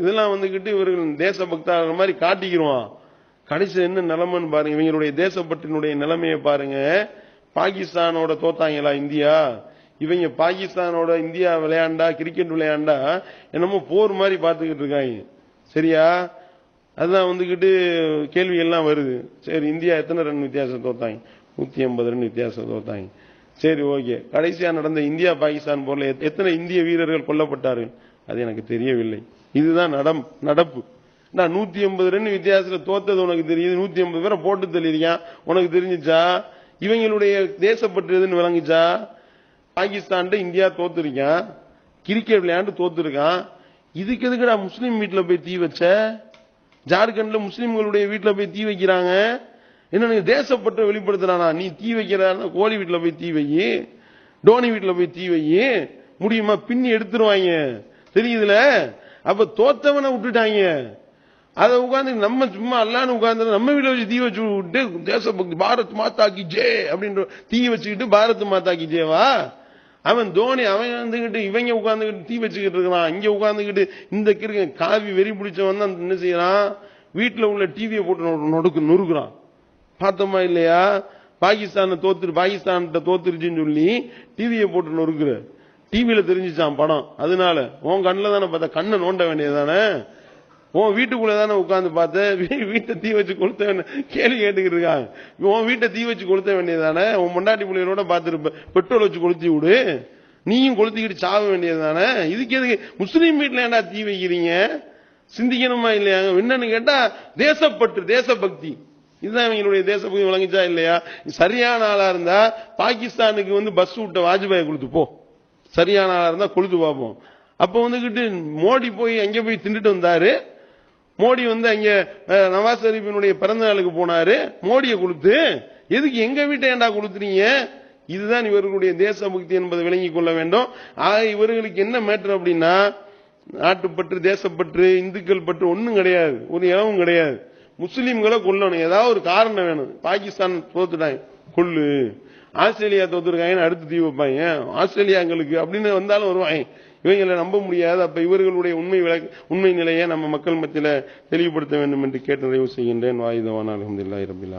இதெல்லாம் வந்துகிட்டு இவர்கள் தேசபக்தர் மாதிரி காட்டிக்கிருவான். கடைசி என்ன நிலைமைன்னு பாருங்க. இவங்களுடைய தேசப்பட்டினுடைய நிலைமையை பாருங்க. பாகிஸ்தானோட தோத்தாங்களா இந்தியா? இவங்க பாகிஸ்தானோட இந்தியா விளையாண்டா கிரிக்கெட் விளையாண்டா என்னமோ போர் மாதிரி பார்த்துக்கிட்டு இருக்காங்க. சரியா? அதுதான் வந்துக்கிட்டு கேள்வி எல்லாம் வருது. சரி இந்தியா எத்தனை ரன் வித்தியாசம் தோத்தாங்க? நூத்தி ஐம்பது ரன் வித்தியாசம் தோத்தாங்க. சரி ஓகே. கடைசியா நடந்த இந்தியா பாகிஸ்தான் போர்ல எத்தனை இந்திய வீரர்கள் கொல்லப்பட்டார்கள்? அது எனக்கு தெரியவில்லை. இதுதான் நடம் நடப்பு. நான் நூத்தி ஐம்பது ரன் வித்தியாசத்தில் தோத்தது உனக்கு தெரியுது நூத்தி ஐம்பது பேரை போட்டு தள்ளிருக்கான் உனக்கு தெரிஞ்சிச்சா? இவங்களுடைய தேசப்பற்று எதுன்னு விளங்குச்சா? பாகிஸ்தான் இந்தியா தோத்துருக்கான் கிரிக்கெட் விளையாண்டு தோத்துருக்கான். இதுக்கு எதுக்குடா முஸ்லீம் வீட்டில் போய் தீ வச்ச? ஜார்க்கண்ட்ல முஸ்லீம்களுடைய வீட்டில் போய் தீ வைக்கிறாங்க. என்ன நீங்க தேசப்பட்டு வெளிப்படுத்துறானா? நீ தீ வைக்கிறான்னு கோழி வீட்டில் போய் தீ வை. டோனி வீட்டில் போய் தீ வை. முடியுமா? பின்னி எடுத்துருவாங்க. தெரியுதுல? அப்ப தோத்தவனை விட்டுட்டாங்க. அதை உட்காந்து நம்ம சும்மா அல்லான்னு உட்கார்ந்து நம்ம வீட்டில் வச்சு தீ வச்சு விட்டு தேசபக்தி பாரத் மாத்தாக்கி ஜே அப்படின்ற தீ வச்சுக்கிட்டு பாரத் மாத்தாக்கி ஜேவா அவன் தோனி அவன் வந்துகிட்டு இவங்க உட்காந்துக்கிட்டு தீ வச்சுக்கிட்டு இருக்கிறான். இங்க உட்காந்துக்கிட்டு இந்த கிருக்க காவி வெறி பிடிச்சவன் தான் என்ன செய்யறான்? வீட்டில் உள்ள டிவியை போட்டு நொ- நொடுக்கு நொறுக்குறான். பார்த்தோமா இல்லையா? பாகிஸ்தானை தோத்துரு பாகிஸ்தான்கிட்ட தோத்துருச்சுன்னு சொல்லி டிவியை போட்டு நொறுக்குற டிவியில தெரிஞ்சிச்சான் படம். அதனால உன் கண்ணில் தானே பார்த்த கண்ணை நோண்ட வேண்டியதுதானே? உன் வீட்டுக்குள்ள தானே உட்காந்து பார்த்த வீட்டை தீ வச்சு கொளுத்த வேண்டிய கேள்வி கேட்டுக்கிட்டு இருக்காங்க. உன் வீட்டை தீ வச்சு கொளுத்த வேண்டியதுதானே? உன் பொண்டாட்டி பிள்ளைகளோட பார்த்துருப்ப பெட்ரோல் வச்சு கொளுத்தி விடு. நீயும் கொளுத்திக்கிட்டு சாக வேண்டியதுதானே? இதுக்கு எதுக்கு? முஸ்லீம் வீட்டில் ஏன்டா தீ வைக்கிறீங்க? சிந்திக்கணுமா இல்லையா? என்னன்னு கேட்டா தேசப்பற்று தேசபக்தி. இதுதான் இவங்களுடைய தேசபக்தி விளங்கிச்சா இல்லையா? சரியான ஆளா இருந்தா பாகிஸ்தானுக்கு வந்து பஸ் விட்ட வாஜ்பாய் கொடுத்து போ. சரியான ஆளாக இருந்தால் கொளுத்து பார்ப்போம் அப்போ வந்துக்கிட்டு மோடி போய் அங்கே போய் தின்னுட்டு வந்தாரு. மோடி வந்து அங்கே நவாஸ் ஷெரீஃபினுடைய பிறந்த நாளுக்கு போனார். மோடியை கொடுத்து எதுக்கு எங்கள் வீட்டை ஏன்டா கொடுத்துறீங்க இதுதான் இவர்களுடைய தேசபக்தி என்பதை விளங்கிக் கொள்ள வேண்டும். ஆக இவர்களுக்கு என்ன மேட்டர் அப்படின்னா நாட்டுப்பற்று தேசப்பற்று இந்துக்கள் பற்று ஒன்றும் கிடையாது. ஒரு இளவும் கிடையாது. முஸ்லீம்களை கொல்லணும். ஏதாவது ஒரு காரணம் வேணும். பாகிஸ்தான் தோத்துட்டாங்க. கொல்லு. ஆஸ்திரேலியா தோத்துருக்காங்கன்னு அடுத்து தீ வைப்பாங்க. ஆஸ்திரேலியாங்களுக்கு அப்படின்னு வந்தாலும் வருவாங்க. இவங்களை நம்ப முடியாது. அப்ப இவர்களுடைய உண்மை விளக்கு உண்மை நிலையை நம்ம மக்கள் மத்தியில தெளிவுபடுத்த வேண்டும் என்று கேட்டு நிறைவு செய்கின்றேன். வாயுதவான. அலமதுல்லா ரபில்